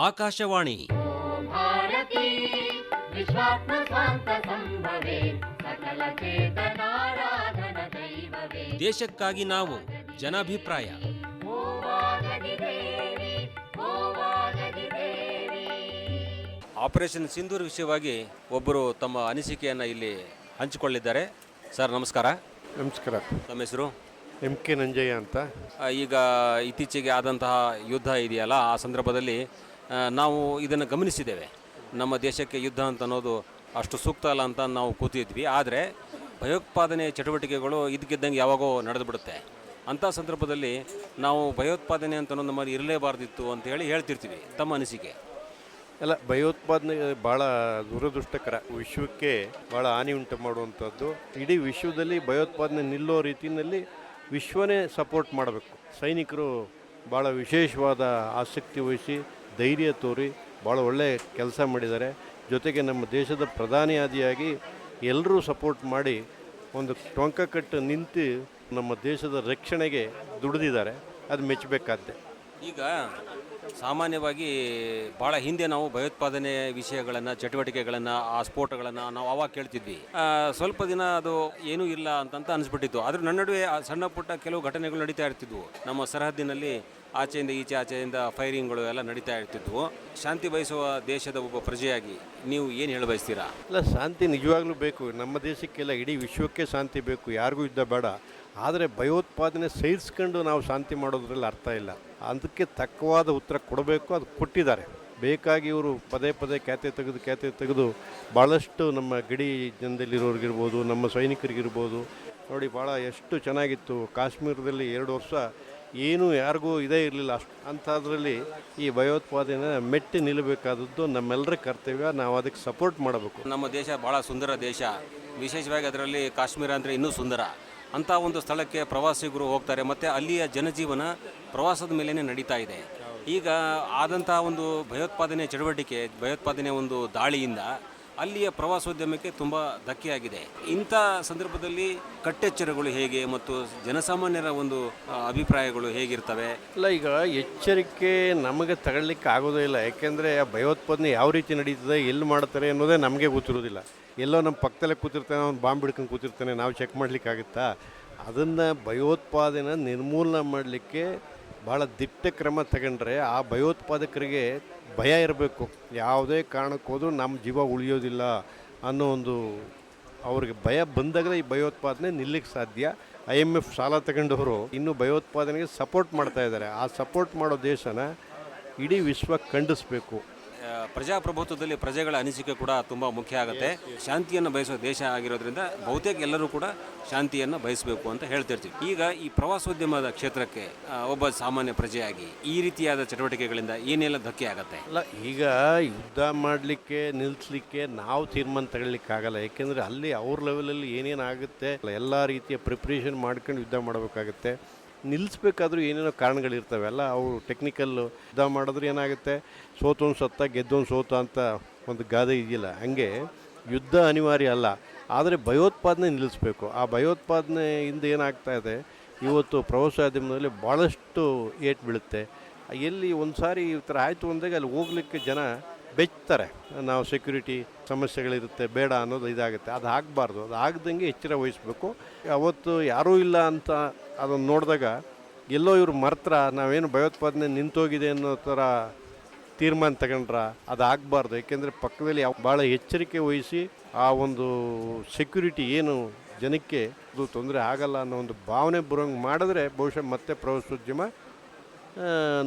ಆಕಾಶವಾಣಿ. ದೇಶಕ್ಕಾಗಿ ನಾವು ಜನಾಭಿಪ್ರಾಯ. ಆಪರೇಷನ್ ಸಿಂಧೂರ್ ವಿಷಯವಾಗಿ ಒಬ್ಬರು ತಮ್ಮ ಅನಿಸಿಕೆಯನ್ನು ಇಲ್ಲಿ ಹಂಚಿಕೊಳ್ಳಿದ್ದಾರೆ. ಸರ್ ನಮಸ್ಕಾರ. ನಮಸ್ಕಾರ. ತಮ್ಮ ಹೆಸರು? ಎಂ ಕೆ ನಂಜಯ್ಯ ಅಂತ. ಈಗ ಇತ್ತೀಚೆಗೆ ಆದಂತಹ ಯುದ್ಧ ಇದೆಯಲ್ಲ ಆ ಸಂದರ್ಭದಲ್ಲಿ ನಾವು ಇದನ್ನು ಗಮನಿಸಿದ್ದೇವೆ. ನಮ್ಮ ದೇಶಕ್ಕೆ ಯುದ್ಧ ಅಂತ ಅನ್ನೋದು ಅಷ್ಟು ಸೂಕ್ತ ಅಲ್ಲ ಅಂತ ನಾವು ಕೂತಿದ್ವಿ. ಆದರೆ ಭಯೋತ್ಪಾದನೆ ಚಟುವಟಿಕೆಗಳು ಇದಕ್ಕಿದ್ದಂಗೆ ಯಾವಾಗೋ ನಡೆದು ಬಿಡುತ್ತೆ ಅಂಥ ಸಂದರ್ಭದಲ್ಲಿ ನಾವು ಭಯೋತ್ಪಾದನೆ ಅಂತ ಅನ್ನೋದು ನಮ್ಮಲ್ಲಿ ಇರಲೇಬಾರ್ದಿತ್ತು ಅಂತ ಹೇಳಿ ಹೇಳ್ತಿರ್ತೀವಿ ತಮ್ಮ ಅನಿಸಿಕೆ. ಅಲ್ಲ, ಭಯೋತ್ಪಾದನೆ ಭಾಳ ದುರದೃಷ್ಟಕರ. ವಿಶ್ವಕ್ಕೆ ಭಾಳ ಹಾನಿ ಉಂಟು ಮಾಡುವಂಥದ್ದು. ಇಡೀ ವಿಶ್ವದಲ್ಲಿ ಭಯೋತ್ಪಾದನೆ ನಿಲ್ಲೋ ರೀತಿಯಲ್ಲಿ ವಿಶ್ವನೇ ಸಪೋರ್ಟ್ ಮಾಡಬೇಕು. ಸೈನಿಕರು ಭಾಳ ವಿಶೇಷವಾದ ಆಸಕ್ತಿ ವಹಿಸಿ ಧೈರ್ಯ ತೋರಿ ಭಾಳ ಒಳ್ಳೆಯ ಕೆಲಸ ಮಾಡಿದ್ದಾರೆ. ಜೊತೆಗೆ ನಮ್ಮ ದೇಶದ ಪ್ರಧಾನಿಯಾದಿಯಾಗಿ ಎಲ್ಲರೂ ಸಪೋರ್ಟ್ ಮಾಡಿ ಒಂದು ಟೊಂಕ ಕಟ್ಟು ನಿಂತು ನಮ್ಮ ದೇಶದ ರಕ್ಷಣೆಗೆ ದುಡಿದಿದ್ದಾರೆ. ಅದು ಮೆಚ್ಚಬೇಕಾದ್ದೆ. ಈಗ ಸಾಮಾನ್ಯವಾಗಿ ಭಾಳ ಹಿಂದೆ ನಾವು ಭಯೋತ್ಪಾದನೆ ವಿಷಯಗಳನ್ನು, ಚಟುವಟಿಕೆಗಳನ್ನು, ಆ ಸ್ಫೋಟಗಳನ್ನು ನಾವು ಅವಾಗ ಕೇಳ್ತಿದ್ವಿ. ಸ್ವಲ್ಪ ದಿನ ಅದು ಏನೂ ಇಲ್ಲ ಅಂತಂತ ಅನಿಸ್ಬಿಟ್ಟಿತ್ತು. ಆದರೆ ನನ್ನ ನಡುವೆ ಆ ಸಣ್ಣ ಪುಟ್ಟ ಕೆಲವು ಘಟನೆಗಳು ನಡೀತಾ ಇರ್ತಿದ್ವು. ನಮ್ಮ ಸರಹದ್ದಿನಲ್ಲಿ ಆಚೆಯಿಂದ ಈಚೆ ಆಚೆಯಿಂದ ಫೈರಿಂಗ್ಗಳು ಎಲ್ಲ ನಡೀತಾ ಇರ್ತಿದ್ವು. ಶಾಂತಿ ಬಯಸುವ ದೇಶದ ಒಬ್ಬ ಪ್ರಜೆಯಾಗಿ ನೀವು ಏನು ಹೇಳ ಬಯಸ್ತೀರಾ ಅಲ್ಲ ಶಾಂತಿ ನಿಜವಾಗ್ಲೂ ಬೇಕು. ನಮ್ಮ ದೇಶಕ್ಕೆಲ್ಲ ಇಡೀ ವಿಶ್ವಕ್ಕೆ ಶಾಂತಿ ಬೇಕು. ಯಾರಿಗೂ ಯುದ್ಧ ಬೇಡ. ಆದರೆ ಭಯೋತ್ಪಾದನೆ ಸೇರಿಸ್ಕೊಂಡು ನಾವು ಶಾಂತಿ ಮಾಡೋದ್ರಲ್ಲಿ ಅರ್ಥ ಇಲ್ಲ. ಅದಕ್ಕೆ ತಕ್ಕವಾದ ಉತ್ತರ ಕೊಡಬೇಕು, ಅದು ಕೊಟ್ಟಿದ್ದಾರೆ. ಬೇಕಾಗಿ ಇವರು ಪದೇ ಪದೇ ಖ್ಯಾತೆ ತೆಗೆದು ಖ್ಯಾತೆ ತೆಗೆದು ಭಾಳಷ್ಟು ನಮ್ಮ ಗಡಿ ಜನದಲ್ಲಿರೋರಿಗಿರ್ಬೋದು, ನಮ್ಮ ಸೈನಿಕರಿಗಿರ್ಬೋದು. ನೋಡಿ, ಭಾಳ ಎಷ್ಟು ಚೆನ್ನಾಗಿತ್ತು. ಕಾಶ್ಮೀರದಲ್ಲಿ ಎರಡು ವರ್ಷ ಏನೂ ಯಾರಿಗೂ ಇದೇ ಇರಲಿಲ್ಲ ಅಷ್ಟು. ಅಂಥದ್ರಲ್ಲಿ ಈ ಭಯೋತ್ಪಾದನೆ ಮೆಟ್ಟಿ ನಿಲ್ಲಬೇಕಾದದ್ದು ನಮ್ಮೆಲ್ಲರ ಕರ್ತವ್ಯ. ನಾವು ಅದಕ್ಕೆ ಸಪೋರ್ಟ್ ಮಾಡಬೇಕು. ನಮ್ಮ ದೇಶ ಭಾಳ ಸುಂದರ ದೇಶ. ವಿಶೇಷವಾಗಿ ಅದರಲ್ಲಿ ಕಾಶ್ಮೀರ ಅಂದರೆ ಇನ್ನೂ ಸುಂದರ. ಅಂಥ ಒಂದು ಸ್ಥಳಕ್ಕೆ ಪ್ರವಾಸಿಗರು ಹೋಗ್ತಾರೆ. ಮತ್ತು ಅಲ್ಲಿಯ ಜನಜೀವನ ಪ್ರವಾಸದ ಮೇಲೇ ನಡೀತಾ ಇದೆ. ಈಗ ಆದಂಥ ಒಂದು ಭಯೋತ್ಪಾದನೆ ಚಟುವಟಿಕೆ, ಭಯೋತ್ಪಾದನೆ ಒಂದು ದಾಳಿಯಿಂದ ಅಲ್ಲಿಯ ಪ್ರವಾಸೋದ್ಯಮಕ್ಕೆ ತುಂಬ ಧಕ್ಕೆಯಾಗಿದೆ. ಇಂಥ ಸಂದರ್ಭದಲ್ಲಿ ಕಟ್ಟೆಚ್ಚರಗಳು ಹೇಗೆ ಮತ್ತು ಜನಸಾಮಾನ್ಯರ ಒಂದು ಅಭಿಪ್ರಾಯಗಳು ಹೇಗಿರ್ತವೆ? ಇಲ್ಲ, ಈಗ ಎಚ್ಚರಿಕೆ ನಮಗೆ ತಗೊಳ್ಲಿಕ್ಕೆ ಆಗೋದೇ ಇಲ್ಲ. ಯಾಕೆಂದರೆ ಭಯೋತ್ಪಾದನೆ ಯಾವ ರೀತಿ ನಡೀತದೆ, ಎಲ್ಲಿ ಮಾಡ್ತಾರೆ ಅನ್ನೋದೇ ನಮಗೆ ಗೊತ್ತಿರೋದಿಲ್ಲ. ಎಲ್ಲೋ ನಮ್ಮ ಪಕ್ಕದಲ್ಲೇ ಕೂತಿರ್ತಾನೆ, ಅವ್ನು ಬಾಂಬ್ ಹಿಡ್ಕೊಂಡು ಕೂತಿರ್ತಾನೆ, ನಾವು ಚೆಕ್ ಮಾಡಲಿಕ್ಕಾಗುತ್ತಾ ಅದನ್ನು ಭಯೋತ್ಪಾದನೆ ನಿರ್ಮೂಲನೆ ಮಾಡಲಿಕ್ಕೆ ಭಾಳ ದಿಟ್ಟ ಕ್ರಮ ತಗೊಂಡ್ರೆ ಆ ಭಯೋತ್ಪಾದಕರಿಗೆ ಭಯ ಇರಬೇಕು. ಯಾವುದೇ ಕಾರಣಕ್ಕೆ ಹೋದರೂ ನಮ್ಮ ಜೀವ ಉಳಿಯೋದಿಲ್ಲ ಅನ್ನೋ ಒಂದು ಅವ್ರಿಗೆ ಭಯ ಬಂದಾಗಲೇ ಈ ಭಯೋತ್ಪಾದನೆ ನಿಲ್ಲಕ್ಕೆ ಸಾಧ್ಯ. ಐ ಎಂ ಎಫ್ ಸಾಲ ತಗೊಂಡವರು ಇನ್ನೂ ಭಯೋತ್ಪಾದನೆಗೆ ಸಪೋರ್ಟ್ ಮಾಡ್ತಾ ಇದ್ದಾರೆ. ಆ ಸಪೋರ್ಟ್ ಮಾಡೋ ದೇಶನ ಇಡೀ ವಿಶ್ವ ಖಂಡಿಸ್ಬೇಕು. ಪ್ರಜಾಪ್ರಭುತ್ವದಲ್ಲಿ ಪ್ರಜೆಗಳ ಅನಿಸಿಕೆ ಕೂಡ ತುಂಬ ಮುಖ್ಯ ಆಗುತ್ತೆ. ಶಾಂತಿಯನ್ನು ಬಯಸುವ ದೇಶ ಆಗಿರೋದ್ರಿಂದ ಬಹುತೇಕ ಎಲ್ಲರೂ ಕೂಡ ಶಾಂತಿಯನ್ನು ಬಯಸಬೇಕು ಅಂತ ಹೇಳ್ತಿರ್ತೀವಿ. ಈಗ ಈ ಪ್ರವಾಸೋದ್ಯಮದ ಕ್ಷೇತ್ರಕ್ಕೆ ಒಬ್ಬ ಸಾಮಾನ್ಯ ಪ್ರಜೆಯಾಗಿ ಈ ರೀತಿಯಾದ ಚಟುವಟಿಕೆಗಳಿಂದ ಏನೆಲ್ಲ ಧಕ್ಕೆ ಆಗುತ್ತೆ? ಅಲ್ಲ ಈಗ ಯುದ್ಧ ಮಾಡಲಿಕ್ಕೆ ನಿಲ್ಲಿಸಲಿಕ್ಕೆ ನಾವು ತೀರ್ಮಾನ ತಗೊಳ್ಲಿಕ್ಕಾಗಲ್ಲ ಯಾಕೆಂದರೆ ಅಲ್ಲಿ ಅವ್ರ ಲೆವೆಲಲ್ಲಿ ಏನೇನಾಗುತ್ತೆ ಎಲ್ಲ ರೀತಿಯ ಪ್ರಿಪ್ರೇಷನ್ ಮಾಡ್ಕೊಂಡು ಯುದ್ಧ ಮಾಡಬೇಕಾಗುತ್ತೆ. ನಿಲ್ಲಿಸ್ಬೇಕಾದ್ರೂ ಏನೇನೋ ಕಾರಣಗಳಿರ್ತವೆ. ಅಲ್ಲ ಅವು ಟೆಕ್ನಿಕಲ್ಲು ಯುದ್ಧ ಮಾಡಿದ್ರೆ ಏನಾಗುತ್ತೆ? ಸೋತೊಂದು ಸತ್ತ, ಗೆದ್ದೊಂದು ಸೋತ ಅಂತ ಒಂದು ಗಾದೆ ಇದೆಯಲ್ಲ, ಹಂಗೆ ಯುದ್ಧ ಅನಿವಾರ್ಯ ಅಲ್ಲ. ಆದರೆ ಭಯೋತ್ಪಾದನೆ ನಿಲ್ಲಿಸಬೇಕು. ಆ ಭಯೋತ್ಪಾದನೆಯಿಂದ ಏನಾಗ್ತಾ ಇದೆ? ಇವತ್ತು ಪ್ರವಾಸೋದ್ಯಮದಲ್ಲಿ ಭಾಳಷ್ಟು ಏಟು ಬೀಳುತ್ತೆ. ಎಲ್ಲಿ ಒಂದು ಸಾರಿ ಈ ಥರ ಆಯಿತು ಅಂದಾಗ ಅಲ್ಲಿ ಹೋಗ್ಲಿಕ್ಕೆ ಜನ ಬೆಚ್ತಾರೆ ನಾವು ಸೆಕ್ಯೂರಿಟಿ ಸಮಸ್ಯೆಗಳಿರುತ್ತೆ, ಬೇಡ ಅನ್ನೋದು ಇದಾಗುತ್ತೆ. ಅದು ಆಗಬಾರ್ದು. ಅದು ಆಗದಂಗೆ ಎಚ್ಚರ ವಹಿಸ್ಬೇಕು. ಅವತ್ತು ಯಾರೂ ಇಲ್ಲ ಅಂತ ಅದನ್ನು ನೋಡಿದಾಗ ಎಲ್ಲೋ ಇವರು ಮರ್ತ್ರ, ನಾವೇನು ಭಯೋತ್ಪಾದನೆ ನಿಂತೋಗಿದೆ ಅನ್ನೋ ಥರ ತೀರ್ಮಾನ ತಗೊಂಡ್ರ ಅದು ಆಗಬಾರ್ದು. ಏಕೆಂದರೆ ಪಕ್ಕದಲ್ಲಿ ಭಾಳ ಎಚ್ಚರಿಕೆ ವಹಿಸಿ ಆ ಒಂದು ಸೆಕ್ಯೂರಿಟಿ ಏನು ಜನಕ್ಕೆ ಅದು ತೊಂದರೆ ಆಗಲ್ಲ ಅನ್ನೋ ಒಂದು ಭಾವನೆ ಬರೋಂಗೆ ಮಾಡಿದ್ರೆ ಬಹುಶಃ ಮತ್ತೆ ಪ್ರವಾಸೋದ್ಯಮ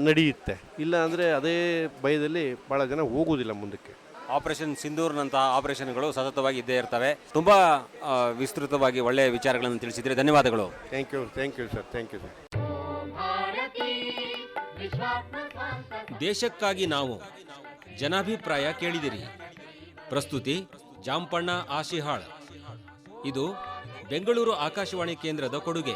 ನಡೆಯುತ್ತೆ. ಇಲ್ಲ ಅಂದರೆ ಅದೇ ಭಯದಲ್ಲಿ ಭಾಳ ಜನ ಹೋಗುವುದಿಲ್ಲ ಮುಂದಕ್ಕೆ. ಆಪರೇಷನ್ ಸಿಂಧೂರ್ನಂತಹ ಆಪರೇಷನ್ಗಳು ಸತತವಾಗಿ ಇದ್ದೇ ಇರ್ತವೆ. ತುಂಬ ವಿಸ್ತೃತವಾಗಿ ಒಳ್ಳೆಯ ವಿಚಾರಗಳನ್ನು ತಿಳಿಸಿದರೆ ಧನ್ಯವಾದಗಳು. Thank you thank you sir thank you sir ದೇಶಕ್ಕಾಗಿ ನಾವು ಜನಾಭಿಪ್ರಾಯ ಕೇಳಿದಿರಿ. ಪ್ರಸ್ತುತಿ ಜಾಂಪಣ್ಣ ಆಶಿಹಾಳ್. ಇದು ಬೆಂಗಳೂರು ಆಕಾಶವಾಣಿ ಕೇಂದ್ರದ ಕೊಡುಗೆ.